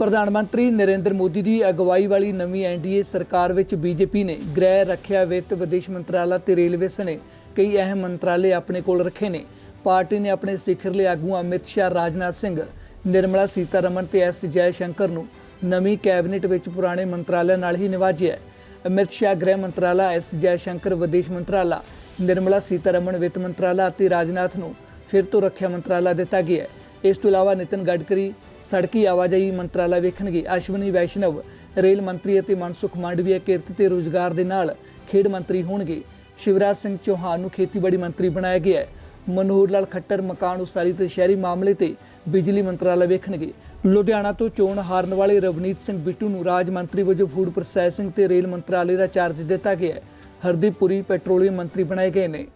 ਪ੍ਰਧਾਨ ਮੰਤਰੀ ਨਰਿੰਦਰ ਮੋਦੀ ਦੀ ਅਗਵਾਈ ਵਾਲੀ ਨਵੀਂ ਐਨਡੀਏ ਸਰਕਾਰ ਵਿੱਚ ਬੀਜੇਪੀ ਨੇ ਗ੍ਰਹਿ ਰੱਖਿਆ ਵਿੱਤ ਵਿਦੇਸ਼ ਮੰਤਰਾਲਾ ਤੇ ਰੇਲਵੇ ਸਣੇ ਕਈ ਅਹਿਮ ਮੰਤਰਾਲੇ ਆਪਣੇ ਕੋਲ ਰੱਖੇ ਨੇ। ਪਾਰਟੀ ਨੇ ਆਪਣੇ ਸਿਖਰਲੇ ਆਗੂਆਂ ਅਮਿਤ ਸ਼ਾਹ, ਰਾਜਨਾਥ ਸਿੰਘ, ਨਿਰਮਲਾ ਸੀਤਾਰਮਨ ਤੇ ਐਸ ਜੈ ਸ਼ੰਕਰ ਨੂੰ ਨਵੀਂ ਕੈਬਨਿਟ ਵਿੱਚ ਪੁਰਾਣੇ ਮੰਤਰਾਲਿਆਂ ਨਾਲ ਹੀ ਨਿਵਾਜਿਆ ਅਮਿਤ ਸ਼ਾਹ, ਗ੍ਰਹਿ ਮੰਤਰਾਲਾ, ਐਸ ਜੈ ਸ਼ੰਕਰ ਵਿਦੇਸ਼ ਮੰਤਰਾਲਾ, ਨਿਰਮਲਾ ਸੀਤਾਰਮਨ, ਵਿੱਤ ਮੰਤਰਾਲਾ ਅਤੇ ਰਾਜਨਾਥ ਨੂੰ ਫਿਰ ਤੋਂ ਰੱਖਿਆ ਮੰਤਰਾਲਾ ਦਿੱਤਾ ਗਿਆ ਇਸ ਤੋਂ ਇਲਾਵਾ ਨਿਤਨ ਗਡਕਰੀ ਸੜਕੀ ਆਵਾਜਾਈ ਮੰਤਰਾਲਾ ਵੇਖਣਗੇ। ਅਸ਼ਵਨੀ ਵੈਸ਼ਨਵ, ਰੇਲ ਮੰਤਰੀ ਅਤੇ ਮਨਸੁਖ ਮਾਂਡਵੀਆ ਕਿਰਤ ਤੇ ਰੋਜ਼ਗਾਰ ਦੇ ਨਾਲ ਖੇਡ ਮੰਤਰੀ ਹੋਣਗੇ। ਸ਼ਿਵਰਾਜ ਸਿੰਘ ਚੌਹਾਨ ਨੂੰ ਖੇਤੀਬਾੜੀ ਮੰਤਰੀ ਬਣਾਇਆ ਗਿਆ ਹੈ। ਮਨੋਹਰ ਲਾਲ ਖੱਟਰ, ਮਕਾਨ ਉਸਾਰੀ ਤੇ ਸ਼ਹਿਰੀ ਮਾਮਲੇ ਤੇ ਬਿਜਲੀ ਮੰਤਰਾਲਾ ਵੇਖਣਗੇ। ਲੁਧਿਆਣਾ ਤੋਂ ਚੋਣ ਹਾਰਨ ਵਾਲੇ ਰਵਨੀਤ ਸਿੰਘ ਬਿੱਟੂ ਨੂੰ ਰਾਜ ਮੰਤਰੀ ਵਜੋਂ ਫੂਡ ਪ੍ਰੋਸੈਸਿੰਗ ਤੇ ਰੇਲ ਮੰਤਰਾਲੇ ਦਾ ਚਾਰਜ ਦਿੱਤਾ ਗਿਆ ਹੈ। ਹਰਦੀਪ ਪੁਰੀ ਪੈਟਰੋਲੀਅਮ ਮੰਤਰੀ ਬਣਾਏ ਗਏ ਨੇ।